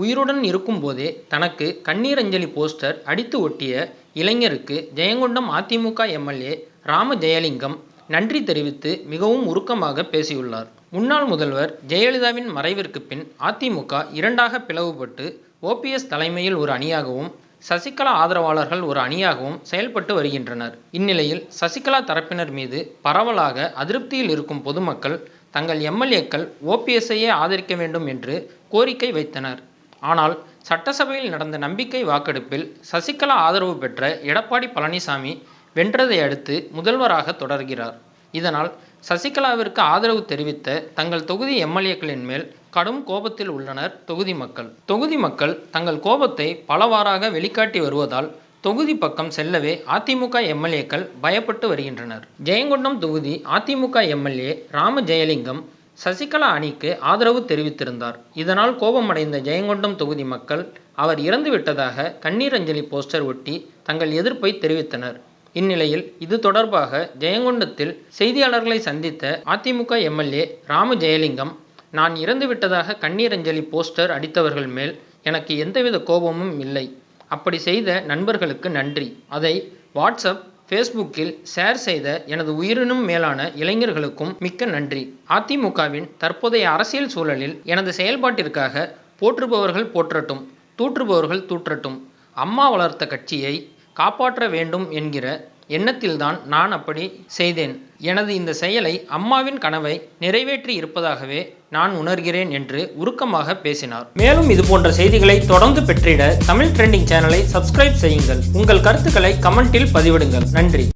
உயிருடன் இருக்கும்போதே தனக்கு கண்ணீர் அஞ்சலி போஸ்டர் அடித்து ஒட்டிய இளைஞருக்கு ஜெயங்கொண்டம் அதிமுக எம்எல்ஏ ராம ஜெயலிங்கம் நன்றி தெரிவித்து மிகவும் உருக்கமாக பேசியுள்ளார். முன்னாள் முதல்வர் ஜெயலலிதாவின் மறைவிற்கு பின் அதிமுக இரண்டாக பிளவுபட்டு ஓபிஎஸ் தலைமையில் ஒரு அணியாகவும் சசிகலா ஆதரவாளர்கள் ஒரு அணியாகவும் செயல்பட்டு வருகின்றனர். இந்நிலையில் சசிகலா தரப்பினர் மீது பரவலாக அதிருப்தியில் இருக்கும் பொதுமக்கள் தங்கள் எம்எல்ஏக்கள் ஓபிஎஸ்ஐயே ஆதரிக்க வேண்டும் என்று கோரிக்கை வைத்தனர். ஆனால் சட்டசபையில் நடந்த நம்பிக்கை வாக்கெடுப்பில் சசிகலா ஆதரவு பெற்ற எடப்பாடி பழனிசாமி வென்றதை அடுத்து முதல்வராக தொடர்கிறார். இதனால் சசிகலாவிற்கு ஆதரவு தெரிவித்த தங்கள் தொகுதி எம்எல்ஏக்களின் மேல் கடும் கோபத்தில் உள்ளனர் தொகுதி மக்கள். தொகுதி மக்கள் தங்கள் கோபத்தை பலவாறாக வெளிக்காட்டி வருவதால் தொகுதி பக்கம் செல்லவே அதிமுக எம்எல்ஏக்கள் பயப்பட்டு வருகின்றனர். ஜெயங்கொண்டம் தொகுதி அதிமுக எம்எல்ஏ ராம ஜெயலிங்கம் சசிகலா அணிக்கு ஆதரவு தெரிவித்திருந்தார். இதனால் கோபமடைந்த ஜெயங்கொண்டம் தொகுதி மக்கள் அவர் இறந்துவிட்டதாக கண்ணீர் அஞ்சலி போஸ்டர் ஒட்டி தங்கள் எதிர்ப்பை தெரிவித்தனர். இந்நிலையில் இது தொடர்பாக ஜெயங்கொண்டத்தில் செய்தியாளர்களை சந்தித்த அதிமுக எம்எல்ஏ ராமு ராம ஜெயலிங்கம் நான் இறந்துவிட்டதாக கண்ணீர் அஞ்சலி போஸ்டர் அடித்தவர்கள் மேல் எனக்கு எந்தவித கோபமும் இல்லை. அப்படி செய்த நண்பர்களுக்கு நன்றி. அதை வாட்ஸ்அப் ஃபேஸ்புக்கில் ஷேர் செய்த எனது உயிரினும் மேலான இளைஞர்களுக்கும் மிக்க நன்றி. அதிமுகவின் தற்போதைய அரசியல் சூழலில் எனது செயல்பாட்டிற்காக போற்றுபவர்கள் போற்றட்டும் தூற்றுபவர்கள் தூற்றட்டும். அம்மா வளர்த்த கட்சியை காப்பாற்ற வேண்டும் என்கிற எண்ணத்தில்தான் நான் அப்படி செய்தேன். எனது இந்த செயலை அம்மாவின் கனவை நிறைவேற்றி இருப்பதாகவே நான் உணர்கிறேன் என்று உருக்கமாக பேசினார். மேலும் இதுபோன்ற செய்திகளை தொடர்ந்து பெற்றிட தமிழ் ட்ரெண்டிங் சேனலை சப்ஸ்கிரைப் செய்யுங்கள். உங்கள் கருத்துக்களை கமெண்டில் பதிவிடுங்கள். நன்றி.